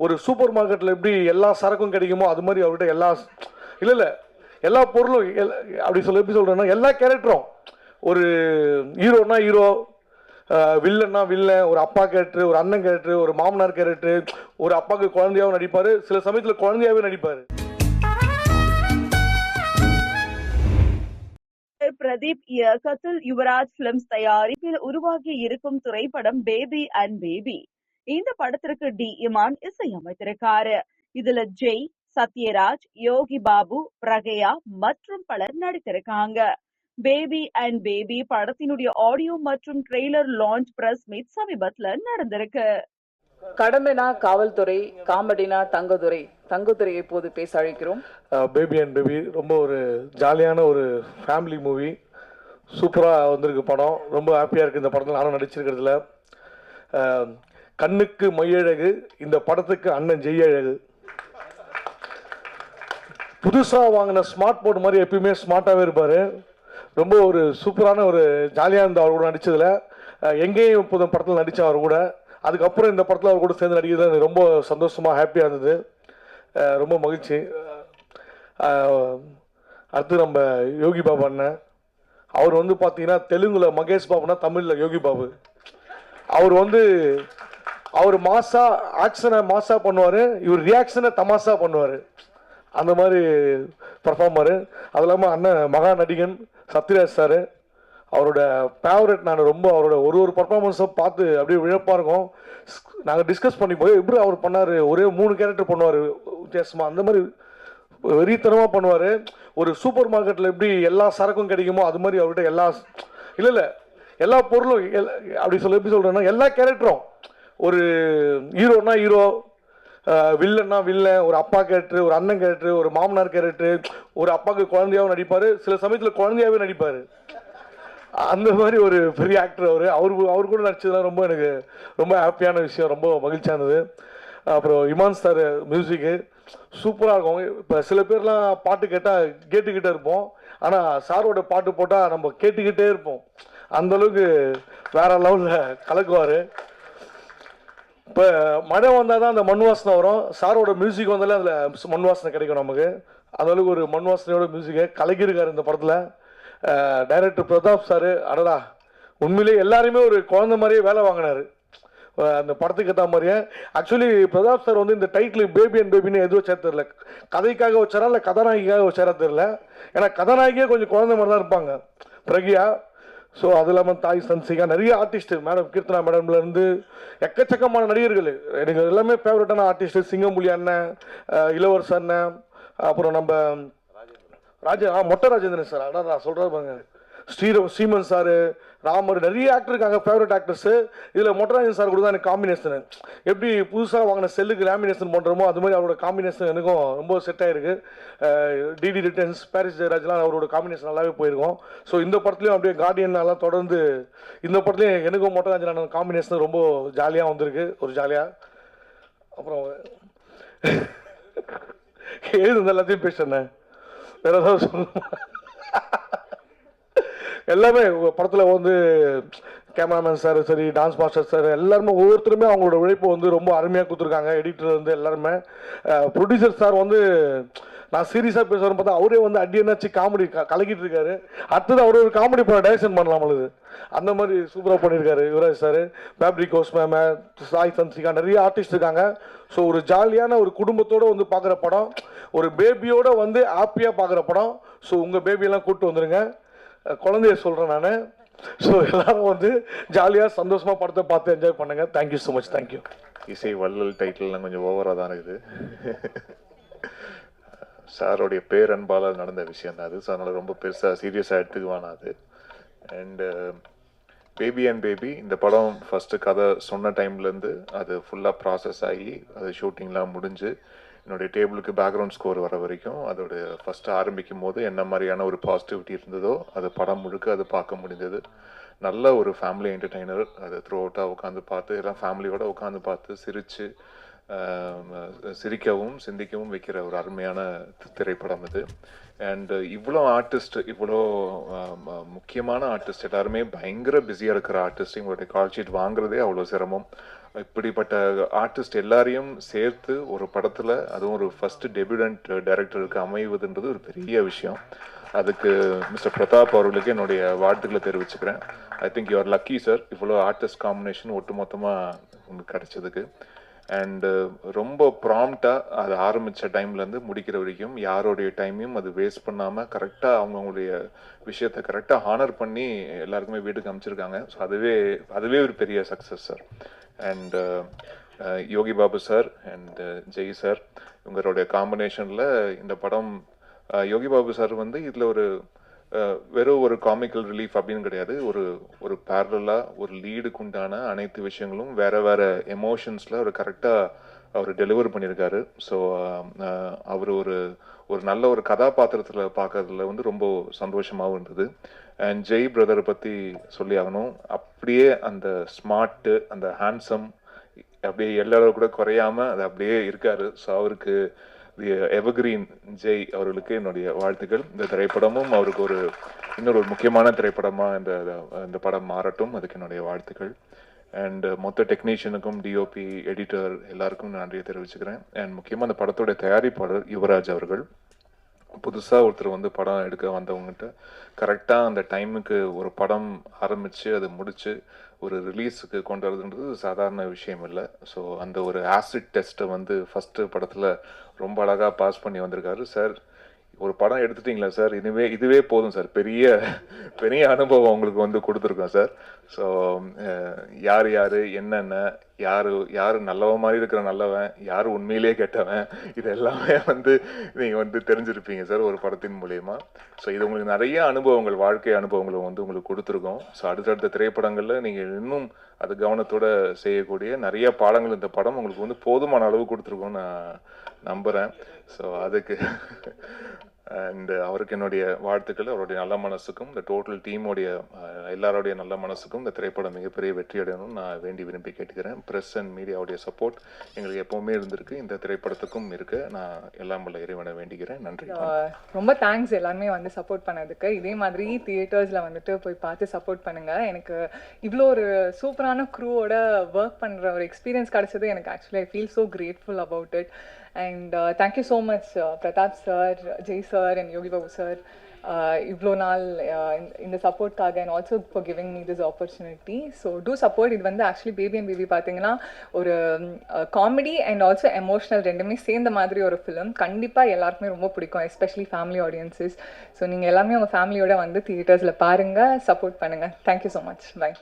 ஒரு சூப்பர் மார்க்கெட்டில் எப்படி எல்லா சரக்கும் கிடைக்குமோ அது மாதிரி அவர்கிட்ட எல்லா இல்லை இல்லை. எல்லா பொருளும் எல்- அப்படி சொல்ல எப்படி சொல்கிறேன்னா எல்லா கேரக்டரும். ஒரு ஹீரோனா ஹீரோ வில்லன்னா வில்லன் ஒரு அப்பா கேரக்டர் ஒரு அண்ணன் கேரக்டர் ஒரு மாமனார் கேரக்டர் ஒரு அப்பாவுக்கு குழந்தையாகவும் நடிப்பார் சில சமயத்தில் குழந்தையாகவே நடிப்பார். பிரதீப் இயக்கத்தில் யுவராஜ் பிலிம்ஸ் தயாரிப்பில் உருவாகி இருக்கும் திரைப்படம் பேபி அண்ட் பேபி இந்த படத்திற்கு டி. இமான் இசையமைத்திருக்காரு. இதுல ஜெய் சத்யராஜ் யோகி பாபு பிரகயா மற்றும் பலர் நடித்திருக்காங்க. பேபி அண்ட் பேபி படத்தினுடைய ஆடியோ மற்றும் ட்ரெய்லர் லான்ச் பிரஸ் மீட் சமீபத்துல நடந்திருக்கு. கடமைனா காவல்துறை காமெடினா தங்கதுரை தங்கதுரை இப்போது பேச அழைக்கிறோம்? பேபி அண்ட் பேபி ரொம்ப ஒரு ஜாலியான ஒரு ஃபேமிலி மூவி சூப்பராக வந்திருக்கு படம். ரொம்ப ஹாப்பியாக இருக்குது இந்த படத்தில். நானும் நடிச்சிருக்கிறதுல. கண்ணுக்கு மையழகு இந்த படத்துக்கு அண்ணன் ஜெய்யழகு புதுசாக வாங்கின ஸ்மார்ட் போர்டு மாதிரி எப்பயுமே ஸ்மார்ட்டாகவே இருப்பார். ரொம்ப ஒரு சூப்பரான ஒரு ஜாலியாக இருந்த அவர் கூட நடித்ததில் எங்கேயும் இப்போ படத்தில் நடித்தேன் அவர் கூட. அதுக்கப்புறம் இந்த படத்தில் அவர் கூட சேர்ந்து நடிக்கிறது எனக்கு ரொம்ப சந்தோஷமாக ஹாப்பியாக இருந்தது. ரொம்ப மகிழ்ச்சி. அடுத்து நம்ம யோகி பாபு அண்ணன். அவர் வந்து பார்த்தீங்கன்னா தெலுங்கில் மகேஷ் பாபுனா தமிழில் யோகி பாபு. அவர் வந்து அவர் மாசா ஆக்ஷனை மாசா பண்ணுவார் இவர் ரியாக்ஷனை தமாசா பண்ணுவார். அந்த மாதிரி பர்ஃபார்மரு அது இல்லாமல் அண்ணன் மகா நடிகன் சத்யராஜ் சார் அவரோட ஃபேவரட் நான் ரொம்ப அவரோட ஒரு ஒரு பர்ஃபார்மன்ஸும் பார்த்து அப்படியே விழப்பாக இருக்கும். நாங்கள் டிஸ்கஸ் பண்ணி போய் எப்படி அவர் பண்ணார்? ஒரே மூணு கேரக்டர் பண்ணுவார் வித்தியாசமாக அந்த மாதிரி வெறித்தனமாக பண்ணுவார். ஒரு சூப்பர் மார்க்கெட்டில் எப்படி எல்லா சரக்கும் கிடைக்குமோ அது மாதிரி அவர்கிட்ட எல்லா இல்லை இல்லை எல்லா பொருளும் எல்- அப்படி சொல்ல எப்படி சொல்கிறேன்னா எல்லா கேரக்டரும் ஒரு ஹீரோனா ஹீரோ வில்லன்னா வில்லன் ஒரு அப்பா கேரக்டர் ஒரு அண்ணன் கேரக்டர் ஒரு மாமனார் கேரக்டர் ஒரு அப்பாவுக்கு குழந்தையாகவும் நடிப்பார் சில சமயத்தில் குழந்தையாகவே நடிப்பார். அந்த மாதிரி ஒரு பெரிய ஆக்டர் அவர். அவர் அவர் கூட நடிச்சதுலாம் ரொம்ப எனக்கு ரொம்ப ஹாப்பியான விஷயம் ரொம்ப மகிழ்ச்சியானது. அப்புறம் இமான் சார் மியூசிக்கு சூப்பராக இருக்கும். இப்போ சில பேர்லாம் பாட்டு கேட்டால் கேட்டுக்கிட்டே இருப்போம். ஆனால் சாரோட பாட்டு போட்டால் நம்ம கேட்டுக்கிட்டே இருப்போம். அந்தளவுக்கு வேற லெவலில் கலக்குவார். இப்போ மழை வந்தால் தான் அந்த மண் வாசனை வரும். சாரோட மியூசிக் வந்தாலே அதில் மண் வாசனை கிடைக்கும் நமக்கு. அந்த ஒரு மண் வாசனையோட மியூசிக்கை கலக்கியிருக்காரு இந்த படத்தில். டைரக்டர் பிரதாப் சார் அடடா. உண்மையிலேயே எல்லாருமே ஒரு குழந்த மாதிரியே வேலை வாங்கினாரு. அந்த படத்துக்கு ஏற்ற மாதிரியே. ஆக்சுவலி பிரதாப் சார் வந்து இந்த டைட்டில் பேபி அண்ட் பேபின்னு எதுவும் வச்சா தெரில கதைக்காக வச்சாரா இல்லை கதாநாயகிக்காக வச்சாரா தெரில ஏன்னா கதாநாயகியே கொஞ்சம் குழந்தை மாதிரி தான் இருப்பாங்க. பிரகியா ஸோ அது இல்லாமல் தாய் சன்சிகா நிறைய ஆர்டிஸ்ட் மேடம் கீர்த்தனா மேடம்லேருந்து எக்கச்சக்கமான நடிகர்கள். எனக்கு எல்லாமே ஃபேவரட்டான ஆர்டிஸ்ட்டு சிங்கம்புலி அண்ணன் இளவரச அண்ணன் அப்புறம் நம்ம ராஜ ஆ மொட்டை ராஜேந்திரன் சார். அதான் நான் சொல்கிறது பாருங்க. ஸ்ரீர ஸ்ரீமன் சார் ராமர் நிறைய ஆக்டர் இருக்காங்க ஃபேவரட் ஆக்டர்ஸு இதில் மொட்டராஜன் சார் கூட தான் எனக்கு காம்பினேஷன் எப்படி புதுசாக வாங்கின செல்லுக்கு லேமினேஷன் பண்ணுறோமோ அது மாதிரி அவரோட காம்பினேஷன் எனக்கும் ரொம்ப செட் ஆகிருக்கு டிடி ரிட்டர்ன்ஸ் பாரிஸ் ஜெயராஜ்லாம் அவரோட காம்பினேஷன் நல்லாவே போயிருக்கும். ஸோ இந்த படத்துலையும் அப்படியே கார்டியன்லாம் தொடர்ந்து இந்த படத்துலையும் எனக்கும் மொட்டராஜன் காம்பினேஷன் ரொம்ப ஜாலியாக வந்திருக்கு. ஒரு ஜாலியாக அப்புறம் எழுது எல்லாத்தையும் பேசுறேன் வேற ஏதாவது சொல்லணுமா? எல்லாமே படத்தில் வந்து கேமராமேன் சார் சரி டான்ஸ் மாஸ்டர் சார் எல்லாருமே ஒவ்வொருத்தருமே அவங்களோட உழைப்பு வந்து ரொம்ப அருமையாக கொடுத்துருக்காங்க. எடிட்டர் வந்து எல்லாருமே. ப்ரொடியூசர் சார் வந்து நான் சீரியஸாக பேசுகிறேன் பார்த்தா அவரே வந்து அடி என்னாச்சு காமெடி கலக்கிட்டு இருக்காரு. அடுத்தது அவர் ஒரு காமெடி படம் டைரக்ஷன் பண்ணலாம் அந்த மாதிரி சூப்பராக பண்ணியிருக்காரு யுவராஜ் சார் ஃபேப்ரிக் ஹோஸ் மேம் சாய் சன்சிகா நிறைய ஆர்டிஸ்ட் இருக்காங்க. ஸோ ஒரு ஜாலியான ஒரு குடும்பத்தோடு வந்து பார்க்குற படம் ஒரு பேபியோட வந்து ஹாப்பியாக பார்க்குற படம். ஸோ உங்கள் பேபியெல்லாம் கூப்பிட்டு வந்துருங்க. குழந்தைய சொல்கிறேன் நான். ஸோ எல்லாரும் வந்து ஜாலியாக சந்தோஷமாக படத்தை பார்த்து என்ஜாய் பண்ணுங்க. தேங்க்யூ ஸோ மச் தேங்க்யூ இசை வள்ளல் டைட்டில்லாம் கொஞ்சம் ஓவராக தான் இருக்குது. சாரோடைய பேரன்பால் நடந்த விஷயம் தான் அது. ஸோ அதனால் ரொம்ப பெருசாக சீரியஸாக எடுத்துக்குவானா அது. அண்டு பேபி அண்ட் பேபி இந்த படம் ஃபஸ்ட்டு கதை சொன்ன டைம்லேருந்து அது ஃபுல்லாக ப்ராசஸ் ஆகி அது ஷூட்டிங்லாம் முடிஞ்சு என்னுடைய டேபிளுக்கு பேக்ரவுண்ட் ஸ்கோர் வர வரைக்கும் அதோட ஃபஸ்ட்டு ஆரம்பிக்கும் போது என்ன மாதிரியான ஒரு பாசிட்டிவிட்டி இருந்ததோ அது படம் முழுக்க அது பார்க்க முடிந்தது. நல்ல ஒரு ஃபேமிலி என்டர்டெய்னர் அது த்ரூ அவுட்டாக உட்காந்து பார்த்து எல்லாம் ஃபேமிலியோட உட்காந்து பார்த்து சிரித்து சிரிக்கவும் சிந்திக்கவும் வைக்கிற ஒரு அருமையான திரைப்படம் இது. அண்ட் இவ்வளோ ஆர்டிஸ்ட் இவ்வளோ முக்கியமான ஆர்டிஸ்ட் எல்லாருமே பயங்கர பிஸியாக இருக்கிற ஆர்டிஸ்ட் இவங்களுடைய கால் ஷீட் வாங்குறதே அவ்வளோ சிரமம். இப்படிப்பட்ட ஆர்டிஸ்ட் எல்லாரையும் சேர்த்து ஒரு படத்தில் அதுவும் ஒரு ஃபர்ஸ்ட் டெபியூடன்ட் டைரக்டருக்கு அமைவதுன்றது ஒரு பெரிய விஷயம். அதுக்கு மிஸ்டர் பிரதாப் அவர்களுக்கு என்னுடைய வாழ்த்துக்களை தெரிவிச்சுக்கிறேன். I think you're lucky sir இவ்வளோ ஆர்டிஸ்ட் காம்பினேஷன் ஒட்டு மொத்தமாக உங்களுக்கு கிடைச்சதுக்கு. அண்டு uh, ரொம்ப ப்ராம்ப்டாக அது ஆரம்பித்த டைம்லேருந்து முடிக்கிற வரைக்கும் யாரோடைய டைமையும் அது வேஸ்ட் பண்ணாமல் கரெக்டாக அவங்கவுங்களுடைய விஷயத்தை கரெக்டாக ஹானர் பண்ணி எல்லாருக்குமே வீட்டுக்கு அமைச்சிருக்காங்க. ஸோ அதுவே அதுவே ஒரு பெரிய success sir and Yogi Babu sir and Jai sir இவங்களுடைய காம்பினேஷனில் இந்த படம் யோகி பாபு சார் வந்து இதில் ஒரு uh, வெறும் ஒரு காமிக்கல் ரிலீஃப் அப்படின்னு கிடையாது. ஒரு ஒரு பேரலாக ஒரு லீடுக்கு உண்டான அனைத்து விஷயங்களும் வேற வேற எமோஷன்ஸில் ஒரு கரெக்டாக அவர் டெலிவர் பண்ணியிருக்காரு ஸோ um, uh, அவர் ஒரு ஒரு நல்ல ஒரு கதாபாத்திரத்தில் பார்க்கறதுல வந்து ரொம்ப சந்தோஷமாகவும் இருந்தது. அண்ட் ஜெய் பிரதரை பற்றி சொல்லி ஆகணும். அப்படியே அந்த ஸ்மார்ட்டு அந்த ஹேண்ட்ஸம் அப்படியே எல்லாரும் கூட குறையாம அது அப்படியே இருக்காரு. ஸோ அவருக்கு எவர்கிரீன் ஜெய் அவர்களுக்கு என்னுடைய வாழ்த்துக்கள். இந்த திரைப்படமும் அவருக்கு ஒரு இன்னொரு முக்கியமான திரைப்படமாக இந்த இந்த படம் மாறட்டும். அதுக்கு என்னுடைய வாழ்த்துக்கள். அண்ட் uh, மொத்த டெக்னீஷியனுக்கும் டிஓபி எடிட்டர் எல்லாருக்கும் நன்றியை தெரிவிச்சுக்கிறேன். அண்ட் முக்கியமாக அந்த படத்தோட தயாரிப்பாளர் யுவராஜ் அவர்கள். புதுசாக ஒருத்தர் வந்து படம் எடுக்க வந்தவங்ககிட்ட கரெக்டாக அந்த டைமுக்கு ஒரு படம் ஆரம்பித்து அது முடித்து ஒரு ரிலீஸுக்கு கொண்டு வரதுன்றது சாதாரண விஷயம் இல்லை. ஸோ அந்த ஒரு ஆசிட் டெஸ்ட்டை வந்து ஃபஸ்ட்டு படத்தில் ரொம்ப அழகாக பாஸ் பண்ணி வந்திருக்காரு. சார் ஒரு படம் எடுத்துட்டீங்களா சார் இதுவே இதுவே போதும் சார் பெரிய பெரிய அனுபவம் உங்களுக்கு வந்து கொடுத்துருக்கோம் சார் ஸோ eh, யார் யார் என்னென்ன யார் யார் நல்லவன் மாதிரி இருக்கிற நல்லவன் யார் உண்மையிலேயே கெட்டவன் இது எல்லாமே வந்து நீங்கள் வந்து தெரிஞ்சிருப்பீங்க சார் ஒரு படத்தின் மூலயமா. ஸோ இது உங்களுக்கு நிறைய அனுபவங்கள் வாழ்க்கை அனுபவங்களும் வந்து உங்களுக்கு கொடுத்துருக்கோம். ஸோ அடுத்தடுத்த திரைப்படங்களில் நீங்கள் இன்னும் அது கவனத்தோட செய்யக்கூடிய நிறைய பாடங்கள் இந்த படம் உங்களுக்கு வந்து போதுமான அளவு கொடுத்துருக்கோன்னு நான் நம்புகிறேன் ஸோ அதுக்கு அண்டு uh, அவருக்கு என்னுடைய வாழ்த்துக்கள் அவருடைய நல்ல மனசுக்கும் இந்த டோட்டல் டீமோடைய uh, எல்லாருடைய நல்ல மனசுக்கும் இந்த திரைப்படம் மிகப்பெரிய வெற்றி அடையணும்னு நான் வேண்டி விரும்பி கேட்டுக்கிறேன். ப்ரெஸ் அண்ட் மீடியாவுடைய சப்போர்ட் எங்களுக்கு எப்போவுமே இருந்திருக்கு. இந்த திரைப்படத்துக்கும் இருக்கு. நான் எல்லாம் உள்ள இறைவனை வேண்டிக்கிறேன் நன்றி. ரொம்ப தேங்க்ஸ் எல்லாருமே வந்து சப்போர்ட் பண்ணதுக்கு. இதே மாதிரி தியேட்டர்ஸில் வந்துட்டு போய் பார்த்து சப்போர்ட் பண்ணுங்க. எனக்கு இவ்வளோ ஒரு சூப்பரான க்ரூவோட ஒர்க் பண்ணுற ஒரு எக்ஸ்பீரியன்ஸ் கிடைச்சது. எனக்கு actually I feel so grateful about it and thank you so much Pratap sir Jai sir and Yogi Babu sir இவ்வளோ நாள் uh, இந்த- இந்த சப்போர்ட்காக and also for giving me this opportunity so to support இது வந்து actually baby and baby பார்த்தீங்கன்னா ஒரு comedy and also emotional ரெண்டுமே சேர்ந்த மாதிரி ஒரு ஃபிலிம் கண்டிப்பாக எல்லாருக்குமே ரொம்ப பிடிக்கும் எஸ்பெஷலி ஃபேமிலி ஆடியன்சஸ் ஸோ நீங்கள் எல்லாமே உங்கள் ஃபேமிலியோட வந்து தியேட்டர்ஸில் பாருங்கள் சப்போர்ட் பண்ணுங்கள் தேங்க்யூ ஸோ மச் பை